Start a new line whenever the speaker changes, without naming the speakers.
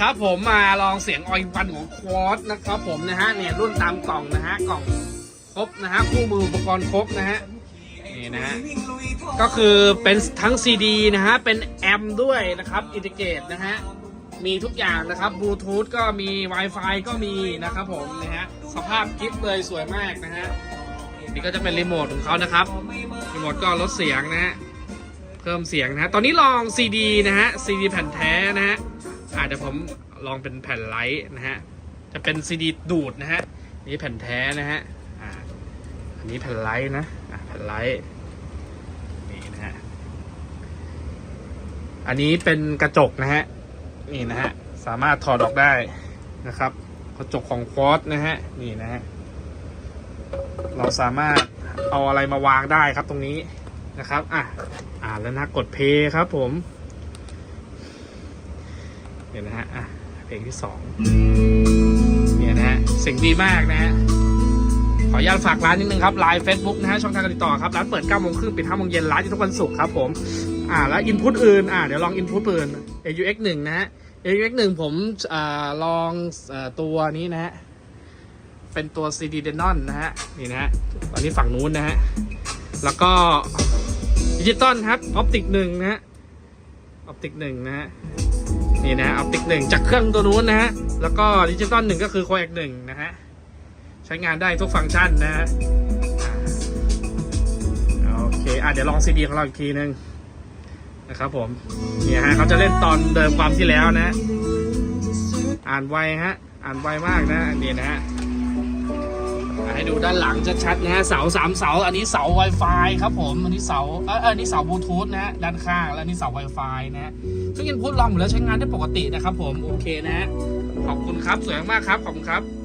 ครับผมมาลองเสียงออยวันของควอตนะครับผมนะฮะเนี่ยรุ่นตามกล่องนะฮะกล่องครบนะฮะคู่มืออุปกรณ์ครบนะฮะนี่นะฮะก็คือเป็นทั้ง CD นะฮะเป็นแอมด้วยนะครับอินทิเกตนะฮะมีทุกอย่างนะครับบลูทูธก็มี Wi-Fi ก็มีนะครับผมนะฮะสภาพกิฟเลยสวยมากนะฮะนี่ก็จะเป็นรีโมทของเขานะครับรีโมทก็ลดเสียงนะฮะเพิ่มเสียงนะฮะตอนนี้ลอง CD นะฮะ CD แผ่นแท้นะฮะ อาจจะผมลองเป็นแผ่นไลท์นะฮะ จะเป็นซีดีดูดนะฮะ นี่แผ่นแท้นะฮะ อ่า อันนี้แผ่นไลท์นะอ่าแผ่นไลท์นี่นะฮะ อันนี้เป็นกระจกนะฮะ นี่นะฮะ สามารถถอดออกได้นะครับ กระจกของควอตนะฮะ นี่นะฮะ เราสามารถเอาอะไรมาวางได้ครับตรงนี้นะครับ อะ อ่าแล้วนะกดเพย์ครับผม เนี่ยนะฮะอะเพลงที่สองเนี่ยนะฮะเสียงดีมากนะฮะขออนุญาตฝากร้านนิดนึงครับไลน์เฟซบุ๊กนะฮะช่องทางการติดต่อครับร้านเปิด9โมงครึ่งปิด5โมงเย็นร้านอยู่ทุกวันศุกร์ครับผมอ่าแล้วอินพุตอื่นอ่าเดี๋ยวลองอินพุตอื่น AUX 1นะฮะ AUX 1ผมอ่าลองอ่อตัวนี้นะฮะเป็นตัว CD Denon นะฮะนี่นะฮะตอนนี้ฝั่งนู้นนะฮะแล้วก็ดิจิตอลครับออปติกหนึ่งนะฮะออปติกหนึ่งนะฮะ นี่นะออปติกหนึ่งจากเครื่องตัวนู้นนะฮะ แล้วก็ดิจิตอลหนึ่งก็คือโคเอกหนึ่งนะฮะ ใช้งานได้ทุกฟังก์ชันนะฮะโอเคอะเดี๋ยวลองซีดีของเราอีกทีนึงนะครับผมเนี่ยฮะเขาจะเล่นตอนเดิมความที่แล้วนะ อ่านไวฮะ อ่านไวมากนะอันนี้นะฮะ ดูด้านหลังชัดๆนะฮะเสาสามเสา อันนี้เสา Wi-Fi ครับผมอันนี้เสาเออเอออันนี้เสาบลูทูธนะฮะด้านข้างแล้วนี่เสา Wi-Fi นะฮะซึ่งอินพุตลองอยู่แล้วใช้งานได้ปกตินะครับผมโอเคนะฮะขอบคุณครับสวยมากครับขอบคุณครับ